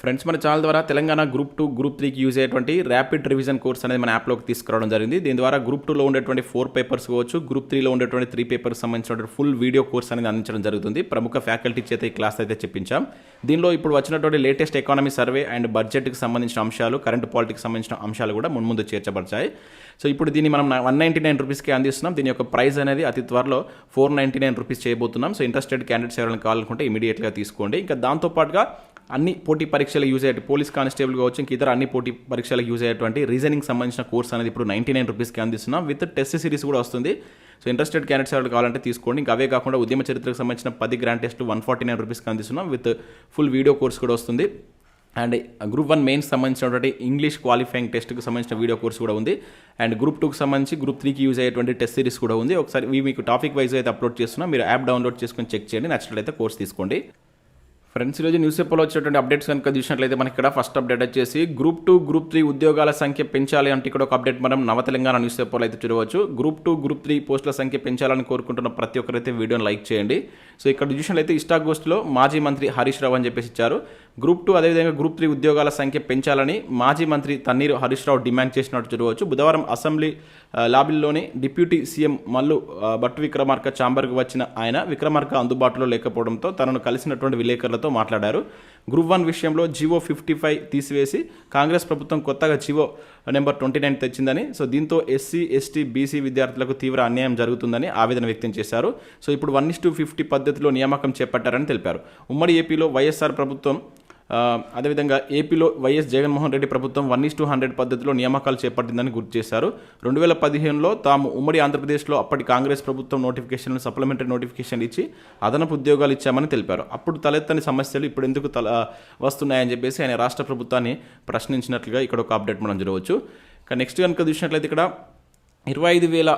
Friends మన channel ద్వారా Telangana group two group త్రీకి యూజ్ అయ్యేటువంటి ర్యాపిడ్ రివిజన్ కోర్స్ అనేది మన యాప్లోకి తీసుకురావడం జరిగింది. దీని ద్వారా గ్రూప్ టూలో ఉండేటువంటి ఫోర్ పేపర్స్ కావచ్చు గ్రూప్ త్రీలో ఉండేటువంటి త్రీ పేపర్స్ సంబంధించినటువంటి ఫుల్ వీడియో కోర్స్ అనేది అందించడం జరుగుతుంది. ప్రముఖ ఫ్యాకల్టీ చేత ఈ క్లాస్ అయితే చెప్పించాం. దీనిలో ఇప్పుడు వచ్చినటువంటి లేటెస్ట్ ఎకానమీ సర్వే అండ్ బడ్జెట్కి సంబంధించిన అంశాలు కరెంట్ పాలిటిక్స్ సంబంధించిన అంశాలు కూడా మున్ముందు చేర్చబడతాయి సో ఇప్పుడు దీన్ని మనం వన్ నైంటీ నైన్ రూపీస్కి అందిస్తున్నాం. దీని యొక్క ప్రైస్ అనేది అతి త్వరలో ఫోర్ నైంటీ నైన్ రూపీస్ చేయబోతున్నాం. సో ఇంట్రెస్టెడ్ క్యాండిడేట్స్ ఎవరైనా కావాలనుకుంటే ఇమీడియట్గా తీసుకోండి. ఇంకా దాంతోపాటుగా అన్ని పోటీ పరీక్షలకు యూజ్ అయ్యే పోలీస్ కానిస్టేబుల్ కావచ్చు ఇంక ఇతర అన్ని పోటీ పరీక్షలకు యూజ్ అయ్యేటువంటి రీజనింగ్ సంబంధించిన కోర్స్ అనేది ఇప్పుడు నైంటీ నైన్ రూపీస్కి అందిస్తున్నాం. విత్ టెస్ట్ సిరీస్ కూడా వస్తుంది. సో ఇంట్రెస్టెడ్ క్యాండిడేట్స్ ఎవరు కావాలంటే తీసుకోండి. ఇంకా అవే కాకుండా ఉద్యమ చరిత్రకు సంబంధించిన పది grand test one forty nine రూపీస్కి అందిస్తున్నాం. విత్ ఫుల్ వీడియో కోర్స్ కూడా వస్తుంది. అండ్ గ్రూప్ వన్ మెయిన్స్ సంబంధించినటువంటి ఇంగ్లీష్ క్వాలిఫైయింగ్ టెస్ట్కి సంబంధించిన వీడియో కోర్స్ కూడా ఉంది. అండ్ గ్రూప్ టూకి సంబంధించి గ్రూప్ త్రీకి యూజ్ అయ్యేటువంటి టెస్ట్ సిరీస్ కూడా ఉంది. ఒకసారి మీకు టాపిక్ వైజ్ అయితే అప్లోడ్ చేస్తున్నా. మీరు యాప్ డౌన్లోడ్ చేసుకొని చెక్ చేయండి. నచ్చినట్లయితే కోర్స్ తీసుకోండి. ఫ్రెండ్స్ ఈరోజు న్యూస్ పేపర్లో వచ్చేటువంటి అప్డేట్స్ కనుక చూసినట్లయితే మనకి ఇక్కడ ఫస్ట్ అప్డేట్ వచ్చేసి గ్రూప్ టూ గ్రూప్ త్రీ ఉద్యోగాల సంఖ్య పెంచాలి అంటే ఇక్కడ ఒక అప్డేట్ మనం నవ తెలంగాణ న్యూస్ పేపర్లో అయితే చూడవచ్చు. గ్రూప్ టూ గ్రూప్ త్రీ పోస్టుల సంఖ్య పెంచాలని కోరుకుంటున్న ప్రతి ఒక్కరైతే వీడియోని లైక్ చేయండి. సో ఇక్కడ చూసినట్లయితే ఇష్టాగోస్ట్లో మాజీ మంత్రి హరీష్ రావు అని చెప్పేసి ఇచ్చారు. గ్రూప్ టూ అదేవిధంగా గ్రూప్ త్రీ ఉద్యోగాల సంఖ్య పెంచాలని మాజీ మంత్రి తన్నీరు హరీష్ రావు డిమాండ్ చేసినట్టు చూడవచ్చు. బుధవారం అసెంబ్లీ లాబీల్లోని డిప్యూటీ సీఎం మల్లు భట్ భట్టు విక్రమార్క ఛాంబర్కు వచ్చిన ఆయన విక్రమార్క అందుబాటులో లేకపోవడంతో తనను కలిసినటువంటి విలేకరులతో మాట్లాడారు. గ్రూప్ వన్ విషయంలో జివో ఫిఫ్టీ ఫైవ్ తీసివేసి కాంగ్రెస్ ప్రభుత్వం కొత్తగా జివో నెంబర్ ట్వంటీ నైన్ తెచ్చిందని సో దీంతో ఎస్సీ ఎస్టీ బీసీ విద్యార్థులకు తీవ్ర అన్యాయం జరుగుతుందని ఆవేదన వ్యక్తం చేశారు. సో ఇప్పుడు వన్ ఇస్ టూ ఫిఫ్టీ పద్ధతిలో నియామకం చేపట్టారని తెలిపారు. ఉమ్మడి ఏపీలో వైఎస్ఆర్ ప్రభుత్వం అదేవిధంగా ఏపీలో వైఎస్ జగన్మోహన్ రెడ్డి ప్రభుత్వం వన్ ఇస్ టూ హండ్రెడ్ పద్ధతిలో నియామకాలు చేపట్టిందని గుర్తు చేశారు. రెండు వేల పదిహేనులో తాము ఉమ్మడి ఆంధ్రప్రదేశ్లో అప్పటి కాంగ్రెస్ ప్రభుత్వం నోటిఫికేషన్లు సప్లిమెంటరీ నోటిఫికేషన్ ఇచ్చి అదనపు ఉద్యోగాలు ఇచ్చామని తెలిపారు. అప్పుడు తలెత్తని సమస్యలు ఇప్పుడు ఎందుకు తల వస్తున్నాయని చెప్పేసి ఆయన రాష్ట్ర ప్రభుత్వాన్ని ప్రశ్నించినట్లుగా ఇక్కడ ఒక అప్డేట్ మనం చూడవచ్చు. ఇక నెక్స్ట్ కనుక చూసినట్లయితే ఇక్కడ ఇరవై ఐదు వేల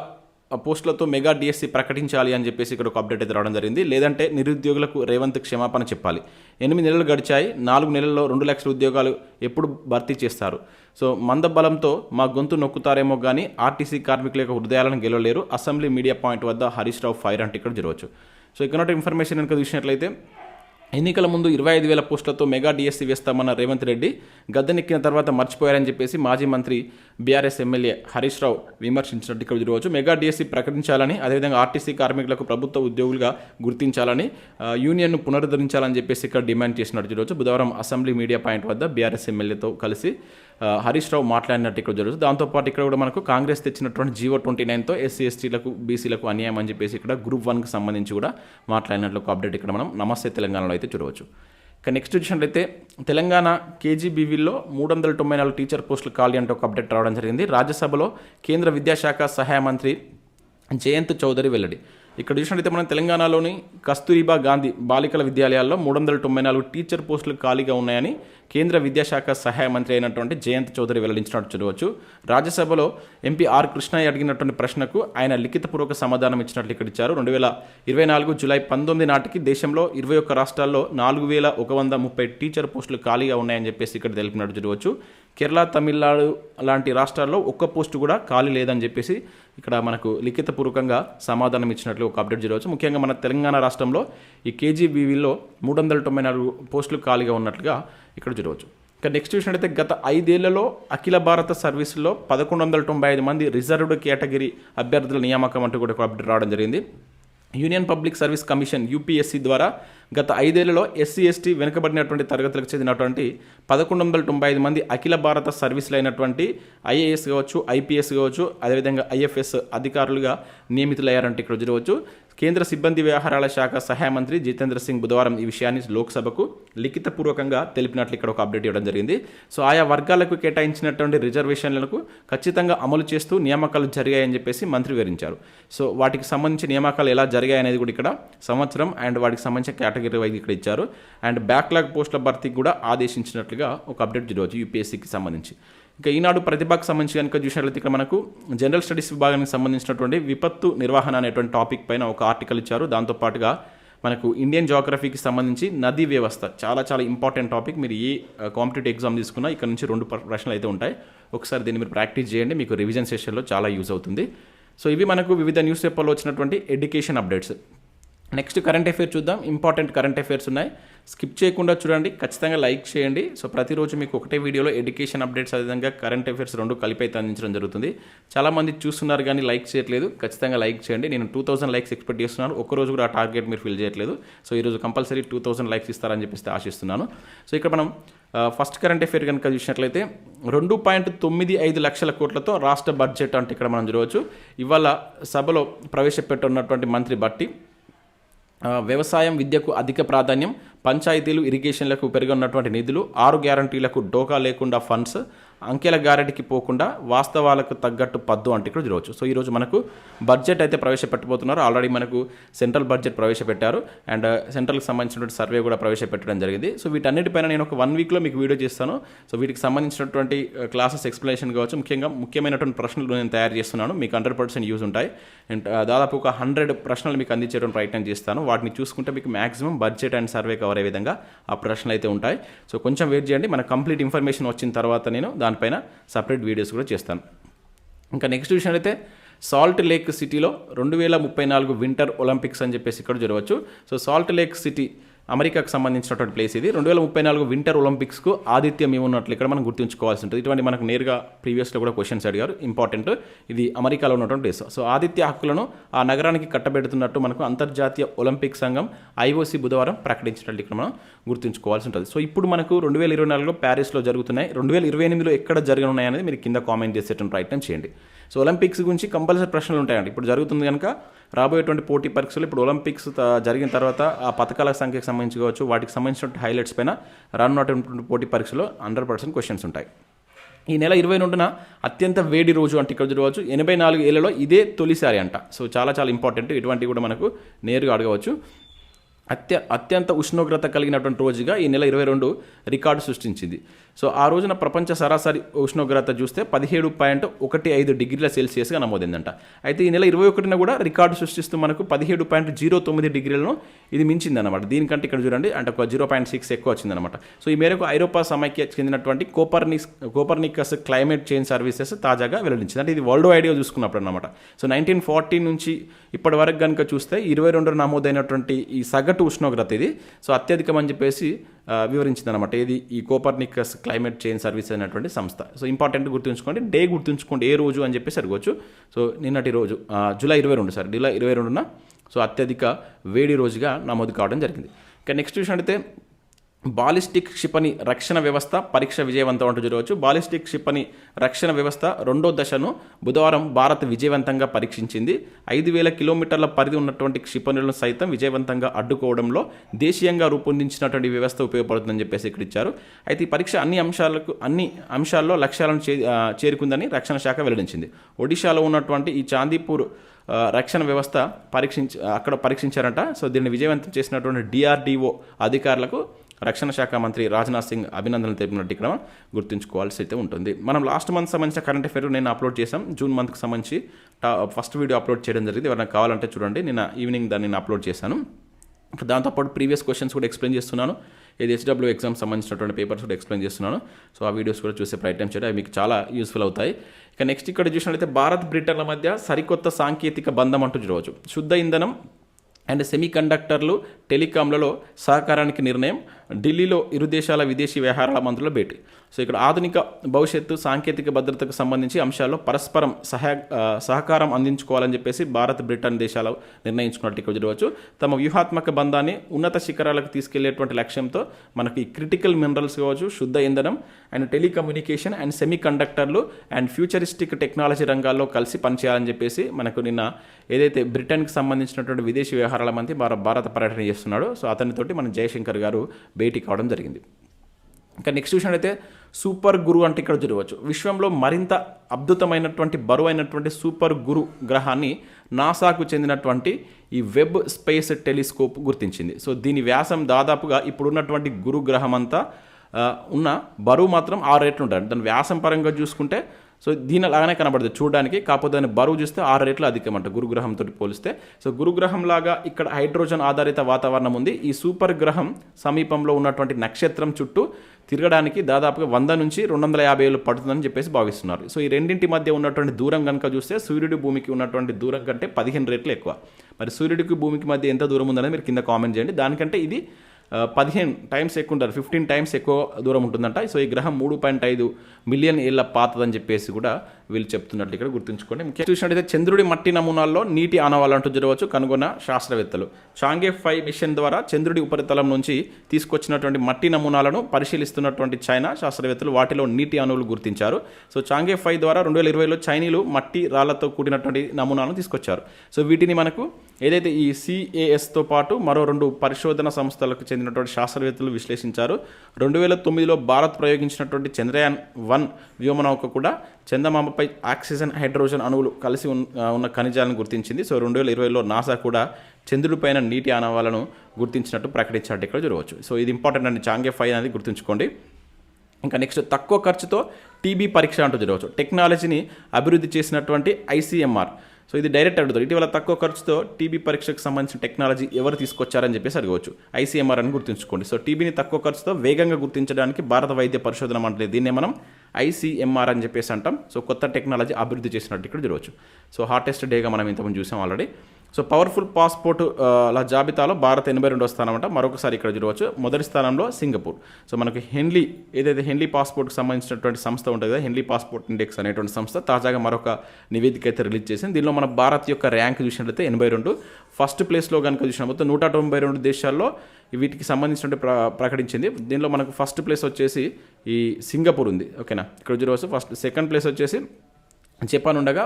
పోస్టులతో మెగా డిఎస్సి ప్రకటించాలి అని చెప్పేసి ఇక్కడ ఒక అప్డేట్ అయితే రావడం జరిగింది. లేదంటే నిరుద్యోగులకు రేవంత్ క్షమాపణ చెప్పాలి. ఎనిమిది నెలలు గడిచాయి. నాలుగు నెలల్లో రెండు లక్షల ఉద్యోగాలు ఎప్పుడు భర్తీ చేస్తారు? సో మందబలంతో మా గొంతు నొక్కుతారేమో కానీ ఆర్టీసీ కార్మికుల యొక్క హృదయాలను గెలవలేరు. అసెంబ్లీ మీడియా పాయింట్ వద్ద హరీష్ రావు ఫైర్ అంటే ఇక్కడ జరగవచ్చు. సో ఇక్కడ ఇన్ఫర్మేషన్ కనుక చూసినట్లయితే ఎన్నికల ముందు ఇరవై ఐదు వేల పోస్టులతో మెగా డిఎస్సీ వేస్తామన్న రేవంత్ రెడ్డి గద్దెనెక్కిన తర్వాత మర్చిపోయారని చెప్పేసి మాజీ మంత్రి బీఆర్ఎస్ ఎమ్మెల్యే హరీష్ రావు విమర్శించినట్టు ఇక్కడ చూడవచ్చు మెగా డిఎస్సీ ప్రకటించాలని అదేవిధంగా ఆర్టీసీ కార్మికులకు ప్రభుత్వ ఉద్యోగులుగా గుర్తించాలని యూనియన్ను పునరుద్ధరించాలని చెప్పేసి ఇక్కడ డిమాండ్ చేసినట్టు చూడవచ్చు బుధవారం అసెంబ్లీ మీడియా పాయింట్ వద్ద బీఆర్ఎస్ ఎమ్మెల్యేతో కలిసి హరీష్ రావు మాట్లాడినట్టు ఇక్కడ జరుగుతుంది. దాంతోపాటు ఇక్కడ కూడా మనకు కాంగ్రెస్ తెచ్చినటువంటి జీవో ట్వంటీ నైన్తో ఎస్సీ ఎస్టీలకు బీసీలకు అన్యాయం అని చెప్పేసి ఇక్కడ గ్రూప్ వన్కి సంబంధించి కూడా మాట్లాడినట్లు ఒక అప్డేట్ ఇక్కడ మనం నమస్తే తెలంగాణలో అయితే చూడవచ్చు. ఇక నెక్స్ట్ చూసినట్లయితే తెలంగాణ కేజీబీవీలో మూడు వందల తొంభై నాలుగు టీచర్ పోస్టులు ఖాళీ అంటే ఒక అప్డేట్ రావడం జరిగింది. రాజ్యసభలో కేంద్ర విద్యాశాఖ సహాయ మంత్రి జయంత్ చౌదరి వెల్లడి. ఇక్కడ చూసినట్లయితే మనం తెలంగాణలోని కస్తూరిబా గాంధీ బాలికల విద్యాలయాల్లో మూడు వందల తొంభై నాలుగు టీచర్ పోస్టులు ఖాళీగా ఉన్నాయని కేంద్ర విద్యాశాఖ సహాయ మంత్రి అయినటువంటి జయంత్ చౌదరి వెల్లడించినట్టు చూడవచ్చు. రాజ్యసభలో ఎంపీ ఆర్ కృష్ణయ్య అడిగినటువంటి ప్రశ్నకు ఆయన లిఖితపూర్వక సమాధానం ఇచ్చినట్లు ఇక్కడ ఇచ్చారు. రెండు వేల ఇరవై నాలుగు జూలై పంతొమ్మిది నాటికి దేశంలో ఇరవై ఒక్క రాష్ట్రాల్లో నాలుగు వేల ఒక వంద ముప్పై టీచర్ పోస్టులు ఖాళీగా ఉన్నాయని చెప్పేసి ఇక్కడ తెలిపినట్టు చూడవచ్చు. కేరళ తమిళనాడు లాంటి రాష్ట్రాల్లో ఒక్క పోస్టు కూడా ఖాళీ లేదని చెప్పేసి ఇక్కడ మనకు లిఖితపూర్వకంగా సమాధానం ఇచ్చినట్లు ఒక అప్డేట్ జరగవచ్చు. ముఖ్యంగా మన తెలంగాణ రాష్ట్రంలో ఈ కేజీబీవీలో మూడు వందల తొంభై నాలుగు పోస్టులు ఖాళీగా ఉన్నట్లుగా ఇక్కడ చూడవచ్చు ఇక నెక్స్ట్ చూసినట్టయితే గత ఐదేళ్ళలో అఖిల భారత సర్వీసులో పదకొండు వందల తొంభై ఐదు మంది రిజర్వ్డ్ కేటగిరీ అభ్యర్థుల నియామకం అంటూ కూడా ఒక అప్డేట్ రావడం జరిగింది. Union Public Service Commission UPSC ద్వారా గత ఐదేళ్ళలో ఎస్సీ ఎస్టీ వెనుకబడినటువంటి తరగతులకు చెందినటువంటి పదకొండు వందల తొంభై ఐదు మంది అఖిల భారత సర్వీసులు అయినటువంటి ఐఏఎస్ కావచ్చు ఐపీఎస్ కావచ్చు అదేవిధంగా ఐఎఫ్ఎస్ అధికారులుగా నియమితులయ్యారంటే ఇక్కడ చూడవచ్చు. కేంద్ర సిబ్బంది వ్యవహారాల శాఖ సహాయ మంత్రి జితేంద్ర సింగ్ బుధవారం ఈ విషయాన్ని లోక్సభకు లిఖితపూర్వకంగా తెలిపినట్లు ఇక్కడ ఒక అప్డేట్ ఇవ్వడం జరిగింది. సో ఆయా వర్గాలకు కేటాయించినటువంటి రిజర్వేషన్లకు ఖచ్చితంగా అమలు చేస్తూ నియామకాలు జరిగాయని చెప్పేసి మంత్రి వివరించారు. సో వాటికి సంబంధించి నియామకాలు ఎలా జరిగాయి అనేది కూడా ఇక్కడ సంవత్సరం అండ్ వాటికి సంబంధించిన కేటగిరీ వైజ్ ఇక్కడ ఇచ్చారు. అండ్ బ్యాక్లాగ్ పోస్టుల భర్తీకి కూడా ఆదేశించినట్లుగా ఒక అప్డేట్ చూడవచ్చు యూపీఎస్సీకి సంబంధించి. ఇంకా ఈనాడు ప్రతిభకు సంబంధించి కనుక చూసినట్లయితే ఇక్కడ మనకు జనరల్ స్టడీస్ విభాగానికి సంబంధించినటువంటి విపత్తు నిర్వహణ అనేటువంటి టాపిక్ పైన ఒక ఆర్టికల్ ఇచ్చారు. దాంతోపాటుగా మనకు ఇండియన్ జాగ్రఫీకి సంబంధించి నదీ వ్యవస్థ చాలా చాలా ఇంపార్టెంట్ టాపిక్ మీరు ఏ కాంపిటేటివ్ ఎగ్జామ్ తీసుకున్నా ఇక్కడ నుంచి రెండు ప్రశ్నలు అయితే ఉంటాయి. ఒకసారి దీన్ని మీరు ప్రాక్టీస్ చేయండి. మీకు రివిజన్ సెషన్లో చాలా యూజ్ అవుతుంది. సో ఇవి మనకు వివిధ న్యూస్ పేపర్లో వచ్చినటువంటి education updates next current affair చూద్దాం. ఇంపార్టెంట్ కరెంట్ అఫైర్స్ ఉన్నాయి. స్కిప్ చేయకుండా చూడండి. ఖచ్చితంగా లైక్ చేయండి. సో ప్రతిరోజు మీకు ఒకటే వీడియోలో ఎడ్యుకేషన్ అప్డేట్స్ అదేవిధంగా కరెంట్ అఫైర్స్ రెండు కలిపి అయితే అందించడం జరుగుతుంది. చాలామంది చూస్తున్నారు కానీ లైక్ చేయట్లేదు. ఖచ్చితంగా లైక్ చేయండి. నేను టూ థౌసండ్ లైక్స్ ఎక్స్పెక్ట్ చేస్తున్నాను. ఒక్కరోజు కూడా ఆ టార్గెట్ మీరు ఫిల్ చేయట్లేదు. సో ఈరోజు కంపల్సరీ టూ థౌసండ్ లైక్స్ ఇస్తారని చెప్పేసి ఆశిస్తున్నాను. సో ఇక్కడ మనం ఫస్ట్ కరెంట్ అఫైర్ కనుక చూసినట్లయితే రెండు పాయింట్ తొమ్మిది ఐదు లక్షల కోట్లతో రాష్ట్ర బడ్జెట్ అంటే ఇక్కడ మనం చూడవచ్చు. ఇవాళ సభలో ప్రవేశపెట్టున్నటువంటి మంత్రి బట్టి వ్యవసాయం విద్యకు అధిక ప్రాధాన్యం పంచాయతీలు ఇరిగేషన్లకు పెరుగున్నటువంటి నిధులు ఆరు గ్యారంటీలకు డోకా లేకుండా ఫండ్స్ అంకెల గ్యారెంటీకి పోకుండా వాస్తవాలకు తగ్గట్టు పద్దు అంటే ఇక్కడ చూడవచ్చు. సో ఈరోజు మనకు బడ్జెట్ అయితే ప్రవేశపెట్టబోతున్నారు. ఆల్రెడీ మనకు సెంట్రల్ బడ్జెట్ ప్రవేశపెట్టారు. అండ్ uh, సెంట్రల్కి సంబంధించినటువంటి సర్వే కూడా ప్రవేశపెట్టడం జరిగింది. సో వీటన్నిటిపైన నేను ఒక వన్ వీక్లో మీకు వీడియో చేస్తాను. సో వీటికి సంబంధించినటువంటి uh, క్లాసెస్ ఎక్స్ప్లెనేషన్ కావచ్చు ముఖ్యంగా ముఖ్యమైనటువంటి ప్రశ్నలు నేను తయారు చేస్తున్నాను. మీకు హండ్రెడ్ పర్సెంట్ యూజ్ ఉంటాయి. అండ్ uh, దాదాపు ఒక హండ్రెడ్ ప్రశ్నలు మీకు అందించేటువంటి ప్రయత్నం చేస్తాను. వాటిని చూసుకుంటే మీకు maximum budget and survey cover అయ్యే విధంగా ఆ ప్రశ్నలు అయితే ఉంటాయి. సో కొంచెం వెయిట్ చేయండి. మన కంప్లీట్ ఇన్ఫర్మేషన్ వచ్చిన తర్వాత నేను దాని దానిపైన సపరేట్ వీడియోస్ కూడా చేస్తాను. ఇంకా నెక్స్ట్ విషయం అయితే సాల్ట్ లేక్ సిటీలో రెండు వేల ముప్పై నాలుగు వింటర్ ఒలింపిక్స్ అని చెప్పేసి ఇక్కడ జరగవచ్చు. సో సాల్ట్ లేక్ సిటీ అమెరికాకు సంబంధించినటువంటి ప్లేస్ ఇది. రెండు వేల ముప్పై నాలుగు వింటర్ ఒలింపిక్స్కు ఆదిత్యం ఏమున్నట్లు ఇక్కడ మనం గుర్తుంచుకోవాల్సి ఉంటుంది. ఇటువంటి మనకు నేరుగా ప్రీవియస్లో కూడా క్వశ్చన్స్ అడిగారు. ఇంపార్టెంట్ ఇది అమెరికాలో ఉన్నటువంటి ప్లేస్ సో ఆదిత్య హక్కులను ఆ నగరానికి కట్టబెడుతున్నట్టు మనకు అంతర్జాతీయ ఒలింపిక్ సంఘం ఐఓసీ బుధవారం ప్రకటించినట్లు ఇక్కడ మనం గుర్తుంచుకోవాల్సి ఉంటుంది. సో ఇప్పుడు మనకు రెండు వేల ఇరవై నాలుగులో ప్యారిస్లో జరుగుతున్నాయి. రెండు వేల ఇరవై ఎనిమిదిలో ఎక్కడ జరగనున్నాయి అనేది మీరు కింద కామెంట్ చేసేటువంటి ప్రయత్నం చేయండి. సో ఒలింపిక్స్ గురించి కంపల్సరీ ప్రశ్నలు ఉంటాయండి. ఇప్పుడు జరుగుతుంది కనుక రాబోయేటువంటి పోటీ పరీక్షలు ఇప్పుడు ఒలింపిక్స్ జరిగిన తర్వాత ఆ పథకాల సంఖ్యకు సంబంధించి కావచ్చు వాటికి సంబంధించిన హైలైట్స్ పైన రానున్నటువంటి పోటీ పరీక్షలో హండ్రెడ్ పర్సెంట్ క్వశ్చన్స్ ఉంటాయి. ఈ నెల ఇరవై రెండున అత్యంత వేడి రోజు అంటే ఇక్కడ చూడవచ్చు. ఎనభై నాలుగు ఏళ్ళలో ఇదే తొలిసారి అంట. సో చాలా చాలా ఇంపార్టెంట్. ఇటువంటివి కూడా మనకు నేరుగా అడగవచ్చు. అత్య అత్యంత ఉష్ణోగ్రత కలిగినటువంటి రోజుగా ఈ నెల ఇరవై రెండు రికార్డు సృష్టించింది. సో ఆ రోజున ప్రపంచ సరాసరి ఉష్ణోగ్రత చూస్తే పదిహేడు పాయింట్ ఒకటి ఐదు డిగ్రీల సెల్సియస్గా నమోదైందంట. అయితే ఈ నెల ఇరవై ఒకటిన కూడా రికార్డు సృష్టిస్తూ మనకు పదిహేడు పాయింట్ జీరో తొమ్మిది డిగ్రీలను ఇది మించిందనమాట దీనికంటే ఇక్కడ చూడండి అంటే ఒక జీరో పాయింట్ సిక్స్ ఎక్కువ వచ్చిందనమాట సో ఈ మేరకు ఐరోపా సమైక్య చెందినటువంటి Copernicus Copernicus climate change services తాజాగా వెల్లడించింది. అంటే ఇది వరల్డ్ వైడ్గా చూసుకున్నప్పుడు అనమాట సో నైన్టీన్ ఫార్టీ నుంచి ఇప్పటి వరకు కనుక చూస్తే ఇరవై రెండు నమోదైనటువంటి ఈ సగటు ఉష్ణోగ్రత ఇది. సో అత్యధికం అని చెప్పేసి వివరించిందనమాట ఏది? ఈ కోపర్నికస్ క్లైమేట్ చేంజ్ సర్వీస్ అనేటువంటి సంస్థ. సో ఇంపార్టెంట్ గుర్తుంచుకోండి. డే గుర్తుంచుకోండి. ఏ రోజు అని చెప్పేసి అడగవచ్చు సో నిన్నటి రోజు జూలై ఇరవై రెండు సార్. జూలై ఇరవై రెండున సో అత్యధిక వేడి రోజుగా నమోదు కావడం జరిగింది. ఇంకా నెక్స్ట్ విషయం అయితే బాలిస్టిక్ క్షిపణి రక్షణ వ్యవస్థ పరీక్ష విజయవంతం అంటూ చూడవచ్చు బాలిస్టిక్ క్షిపణి రక్షణ వ్యవస్థ రెండో దశను బుధవారం భారత్ విజయవంతంగా పరీక్షించింది. ఐదు వేల కిలోమీటర్ల పరిధి ఉన్నటువంటి క్షిపణులను సైతం విజయవంతంగా అడ్డుకోవడంలో దేశీయంగా రూపొందించినటువంటి వ్యవస్థ ఉపయోగపడుతుందని చెప్పేసి ఇక్కడ ఇచ్చారు. అయితే ఈ పరీక్ష అన్ని అంశాలకు అన్ని అంశాల్లో లక్ష్యాలను చే చేరుకుందని రక్షణ శాఖ వెల్లడించింది. ఒడిశాలో ఉన్నటువంటి ఈ చాందీపూర్ రక్షణ వ్యవస్థ పరీక్షించ అక్కడ పరీక్షించారంట. సో దీన్ని విజయవంతం చేసినటువంటి డిఆర్డిఓ అధికారులకు రక్షణ శాఖ మంత్రి రాజ్నాథ్ సింగ్ అభినందనలు తెలిపినట్టు ఇక్కడ గుర్తుంచుకోవాల్సి అయితే ఉంటుంది. మనం లాస్ట్ మంత్ సంబంధించిన కరెంట్ అఫైర్ నేను అప్లోడ్ చేశాం. జూన్ మంత్కి సంబంధించి టా ఫస్ట్ వీడియో అప్లోడ్ చేయడం జరిగింది. ఎవరైనా కావాలంటే చూడండి. నేను ఈవినింగ్ దాన్ని నేను అప్లోడ్ చేశాను. దాంతోపాటు ప్రీవియస్ క్వశ్చన్స్ కూడా ఎక్స్ప్లెయిన్ చేస్తున్నాను. ఏది హెచ్డబ్ల్యూ ఎగ్జామ్ సంబంధించినటువంటి పేపర్స్ కూడా ఎక్స్ప్లెయిన్ చేస్తున్నాను. సో ఆ వీడియోస్ కూడా చూసే ప్రయత్నం చేయడం. అవి మీకు చాలా యూస్ఫుల్ అవుతాయి. ఇక నెక్స్ట్ ఇక్కడ చూసినట్లయితే భారత్ బ్రిటన్ల మధ్య సరికొత్త సాంకేతిక బంధం అంటూ చూడవచ్చు. శుద్ధ ఇంధనం అండ్ సెమీ కండక్టర్లు టెలికాంలలో సహకారానికి నిర్ణయం ఢిల్లీలో ఇరు దేశాల విదేశీ వ్యవహారాల మంత్రుల భేటీ. సో ఇక్కడ ఆధునిక భవిష్యత్తు సాంకేతిక భద్రతకు సంబంధించి అంశాల్లో పరస్పరం సహాయ సహకారం అందించుకోవాలని చెప్పేసి భారత్ బ్రిటన్ దేశాలు నిర్ణయించుకున్నట్టు ఇక్కడ చూడవచ్చు. తమ వ్యూహాత్మక బంధాన్ని ఉన్నత శిఖరాలకు తీసుకెళ్ళేటువంటి లక్ష్యంతో మనకి క్రిటికల్ మినరల్స్ కావచ్చు శుద్ధ ఇంధనం అండ్ టెలికమ్యూనికేషన్ అండ్ సెమీ కండక్టర్లు అండ్ ఫ్యూచరిస్టిక్ టెక్నాలజీ రంగాల్లో కలిసి పనిచేయాలని చెప్పేసి మనకు నిన్న ఏదైతే బ్రిటన్కి సంబంధించినటువంటి విదేశీ వ్యవహారాల మంత్రి భార- భారత పర్యటన చేస్తున్నాడో సో అతనితోటి మన జయశంకర్ గారు భేటీ కావడం జరిగింది. ఇంకా నెక్స్ట్ చూసినట్టయితే సూపర్ గురు అంటే ఇక్కడ చూడవచ్చు విశ్వంలో మరింత అద్భుతమైనటువంటి బరువైనటువంటి సూపర్ గురు గ్రహాన్ని నాసాకు చెందినటువంటి ఈ వెబ్ స్పేస్ టెలిస్కోప్ గుర్తించింది. సో దీని వ్యాసం దాదాపుగా ఇప్పుడున్నటువంటి గురు గ్రహం అంతా ఉన్న బరువు మాత్రం ఆరు రెట్లు ఉంటుంది దాని వ్యాసం పరంగా చూసుకుంటే సో దీని లాగానే కనబడుతుంది చూడడానికి కాకపోతే దాని బరువు చూస్తే ఆరు రెట్లు అధికం అంట గురుగ్రహంతో పోలిస్తే. సో గురుగ్రహం లాగా ఇక్కడ హైడ్రోజన్ ఆధారిత వాతావరణం ఉంది. ఈ సూపర్ గ్రహం సమీపంలో ఉన్నటువంటి నక్షత్రం చుట్టూ తిరగడానికి దాదాపుగా వంద నుంచి రెండు వందల యాభై ఏళ్ళు పడుతుందని చెప్పేసి భావిస్తున్నారు. సో ఈ రెండింటి మధ్య ఉన్నటువంటి దూరం కనుక చూస్తే సూర్యుడి భూమికి ఉన్నటువంటి దూరం కంటే పదిహేను రెట్లు ఎక్కువ. మరి సూర్యుడికి భూమికి మధ్య ఎంత దూరం ఉందనేది మీరు కింద కామెంట్ చేయండి. దానికంటే ఇది పదిహేను టైమ్స్ ఎక్కువ ఉంటారు ఫిఫ్టీన్ టైమ్స్ ఎక్కువ దూరం ఉంటుందంట. సో ఈ గ్రహం మూడు పాయింట్ ఐదు మిలియన్ ఏళ్ళ పాతదని చెప్పేసి కూడా వీళ్ళు చెప్తున్నట్లు ఇక్కడ గుర్తుంచుకోండి. ముఖ్యంగా చూసినట్టయితే చంద్రుడి మట్టి నమూనాల్లో నీటి ఆనవాలంటూ జరగవచ్చు. కనుగొన్న శాస్త్రవేత్తలు చాంగే ఫైవ్ మిషన్ ద్వారా చంద్రుడి ఉపరితలం నుంచి తీసుకొచ్చినటువంటి మట్టి నమూనాలను పరిశీలిస్తున్నటువంటి చైనా శాస్త్రవేత్తలు వాటిలో నీటి అణువులు గుర్తించారు. సో చాంగే ఫైవ్ ద్వారా రెండు వేల ఇరవైలో చైనీలు మట్టి రాళ్ళతో కూడినటువంటి నమూనాలను తీసుకొచ్చారు. సో వీటిని మనకు ఏదైతే ఈ సిఏఎస్తో పాటు మరో రెండు పరిశోధన సంస్థలకు చెందినటువంటి శాస్త్రవేత్తలు విశ్లేషించారు. రెండు వేల తొమ్మిదిలో భారత్ ప్రయోగించినటువంటి చంద్రయాన్ వన్ వ్యోమనౌక కూడా చందమామపై ఆక్సిజన్ హైడ్రోజన్ అణువులు కలిసి ఉన్న ఖనిజాలను గుర్తించింది. సో రెండు వేల ఇరవైలో నాసా కూడా చంద్రుడిపైన నీటి ఆనవాలను గుర్తించినట్టు ప్రకటించినట్టు ఇక్కడ చూడవచ్చు. సో ఇది ఇంపార్టెంట్ అండి. చాంగే ఫైవ్ అనేది గుర్తుంచుకోండి. ఇంకా నెక్స్ట్ తక్కువ ఖర్చుతో టీబీ పరీక్ష అంటూ జరగవచ్చు టెక్నాలజీని అభివృద్ధి చేసినటువంటి ఐసీఎంఆర్. సో ఇది డైరెక్ట్ అడుగుతారు. ఇటీవల తక్కువ ఖర్చుతో టీబీ పరీక్షకు సంబంధించిన టెక్నాలజీ ఎవరు తీసుకొచ్చారని చెప్పేసి అడగవచ్చు. ఐసీఎంఆర్ అని గుర్తుంచుకోండి. సో టీబీని తక్కువ ఖర్చుతో వేగంగా గుర్తించడానికి భారత వైద్య పరిశోధన మండలి దీన్నే మనం ఐసీఎంఆర్ అని చెప్పేసి అంటాం. సో కొత్త టెక్నాలజీ అభివృద్ధి చేసినట్టు ఇక్కడ చూడవచ్చు. సో హార్టెస్ట్ డేగా మనం ఇంతకుముందు చూసాం ఆల్రెడీ సో పవర్ఫుల్ పాస్పోర్ట్ అలా జాబితాలో భారత్ ఎనభై రెండో స్థానం అంట మరొకసారి ఇక్కడ చూడవచ్చు. మొదటి స్థానంలో సింగపూర్. సో మనకు హెన్లీ ఏదైతే హెన్లీ పాస్పోర్ట్కి సంబంధించినటువంటి సంస్థ ఉంటుంది కదా హెన్లీ పాస్పోర్ట్ ఇండెక్స్ అనేటువంటి సంస్థ తాజాగా మరొక నివేదిక అయితే రిలీజ్ చేసింది. దీనిలో మన భారత్ యొక్క ర్యాంక్ చూసినట్లయితే ఎనభై రెండు. ఫస్ట్ ప్లేస్లో కనుక చూసినప్పుడు నూట తొంభై రెండు దేశాల్లో వీటికి సంబంధించినట్టు ప్ర ప్రకటించింది. దీనిలో మనకు ఫస్ట్ ప్లేస్ వచ్చేసి ఈ సింగపూర్ ఉంది. ఓకేనా? ఇక్కడ చూడవచ్చు. ఫస్ట్ సెకండ్ ప్లేస్ వచ్చేసి జపాన్ ఉండగా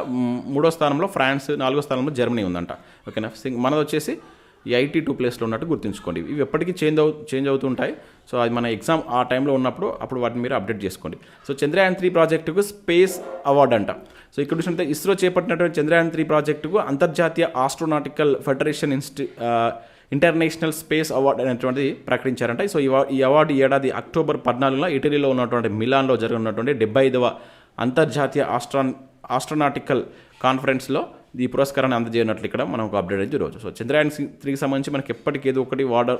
మూడో స్థానంలో ఫ్రాన్స్ నాలుగో స్థానంలో జర్మనీ ఉందంట. ఓకేనా? సింగ్ మనది వచ్చేసి ఐటీ టూ ప్లేస్లో ఉన్నట్టు గుర్తుంచుకోండి. ఇవి ఎప్పటికీ చేంజ్ అవు చేంజ్ అవుతూ ఉంటాయి సో అది మన ఎగ్జామ్ ఆ టైంలో ఉన్నప్పుడు అప్పుడు వాటిని మీరు అప్డేట్ చేసుకోండి. సో చంద్రయాన్ త్రీ ప్రాజెక్టుకు స్పేస్ అవార్డు అంట. సో ఇక్కడ చూసినట్టే ఇస్రో చేపట్టినటువంటి చంద్రయాన్ త్రీ ప్రాజెక్టుకు అంతర్జాతీయ ఆస్ట్రోనాటికల్ ఫెడరేషన్ ఇన్స్టి ఇంటర్నేషనల్ స్పేస్ అవార్డు అనేటువంటిది ప్రకటించారంట. సో ఈ అవార్డు ఈ ఏడాది అక్టోబర్ పద్నాలుగులో ఇటలీలో ఉన్నటువంటి మిలాన్లో జరగనున్నటువంటి డెబ్బై ఐదవ అంతర్జాతీయ ఆస్ట్రాన్ ఆస్ట్రోనాటికల్ కాన్ఫరెన్స్లో ఈ పురస్కారాన్ని అందజేయనట్లు ఇక్కడ మనం ఒక అప్డేట్ అయితే రోజు సో చంద్రయాన్ త్రీకి సంబంధించి మనకి ఎప్పటికీ ఏదో ఒకటి వాడ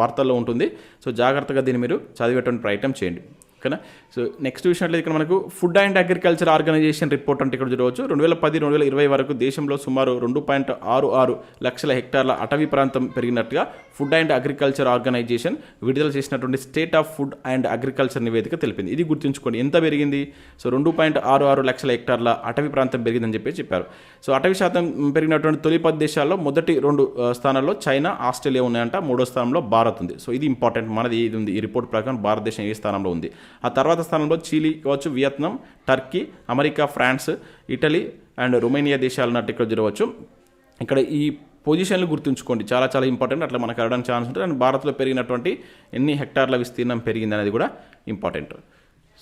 వార్తల్లో ఉంటుంది. సో జాగ్రత్తగా దీన్ని మీరు చదివేటువంటి ప్రయత్నం చేయండి. ఓకేనా? సో నెక్స్ట్ చూసినట్లయితే ఇక్కడ మనకు food and agriculture organization report అంటే ఇక్కడ చూడవచ్చు. రెండు వేల పది రెండు వేల ఇరవై వరకు దేశంలో సుమారు రెండు పాయింట్ ఆరు ఆరు లక్షల హెక్టార్ల అటవీ ప్రాంతం పెరిగినట్టుగా ఫుడ్ అండ్ అగ్రికల్చర్ ఆర్గనైజేషన్ విడుదల చేసినటువంటి state of food and agriculture నివేదిక తెలిపింది. ఇది గుర్తుంచుకోండి. ఎంత పెరిగింది? సో రెండు పాయింట్ ఆరు ఆరు లక్షల హెక్టార్ల అటవీ ప్రాంతం పెరిగిందని చెప్పి చెప్పారు. సో అటవీ శాతం పెరిగినటువంటి తొలి పది దేశాల్లో మొదటి రెండు స్థానాల్లో చైనా ఆస్ట్రేలియా ఉన్నాయంట. మూడో స్థానంలో భారత్ ఉంది. సో ఇది ఇంపార్టెంట్ మనది ఇది ఉంది? ఈ రిపోర్ట్ ప్రకారం భారతదేశం ఏ స్థానంలో ఉంది? ఆ తర్వాత స్థానంలో చీలీ కావచ్చు Vietnam Turkey America France Italy and Romania దేశాలు ఉన్నట్టు ఇక్కడ చూడవచ్చు. ఇక్కడ ఈ పొజిషన్లు గుర్తుంచుకోండి. చాలా చాలా ఇంపార్టెంట్. అట్లా మనకు అడగడానికి ఛాన్స్ ఉంటుంది. అండ్ భారత్లో పెరిగినటువంటి ఎన్ని హెక్టార్ల విస్తీర్ణం పెరిగింది అనేది కూడా ఇంపార్టెంట్.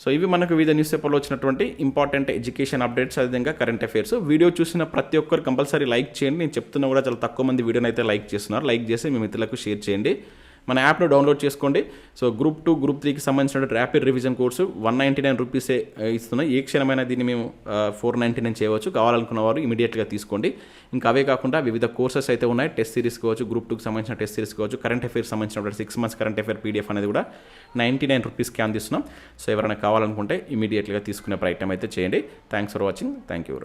సో ఇవి మనకు వివిధ న్యూస్ పేపర్లో వచ్చినటువంటి ఇంపార్టెంట్ ఎడ్యుకేషన్ అప్డేట్స్ అదేవిధంగా కరెంట్ అఫైర్స్. వీడియో చూసిన ప్రతి ఒక్కరు కంపల్సరీ లైక్ చేయండి. నేను చెప్తున్నా కూడా చాలా తక్కువ మంది వీడియోని అయితే లైక్ చేస్తున్నారు. లైక్ చేసి మీ మిత్రులకు షేర్ చేయండి. మన యాప్ను డౌన్లోడ్ చేసుకోండి. సో గ్రూప్ టూ గ్రూప్ త్రీకి సంబంధించిన rapid revision course one ninety nine రూపీసే ఇస్తున్నాయి ఏ క్షణమైనా దీన్ని మేము ఫోర్ నైంటీ నైన్ చేయవచ్చు. కావాలనుకున్న వారు ఇమీడియట్గా తీసుకోండి. ఇంకా అవే కాకుండా వివిధ కోర్సెస్ అయితే ఉన్నాయి. టెస్ట్ సిరీస్ కావచ్చు గ్రూప్ టూకి సంబంధించిన టెస్ట్ సిరీస్ కావచ్చు కరెంట్ అఫేర్స్ సంబంధించిన six months current affair PDF అనేది కూడా నైంటీ నైన్ రూపీస్కి అందిస్తున్నాం సో ఎవరైనా కావాలనుకుంటే ఇమీడియట్గా తీసుకునే ప్రయత్నం అయితే చేయండి. Thanks for watching. Thank you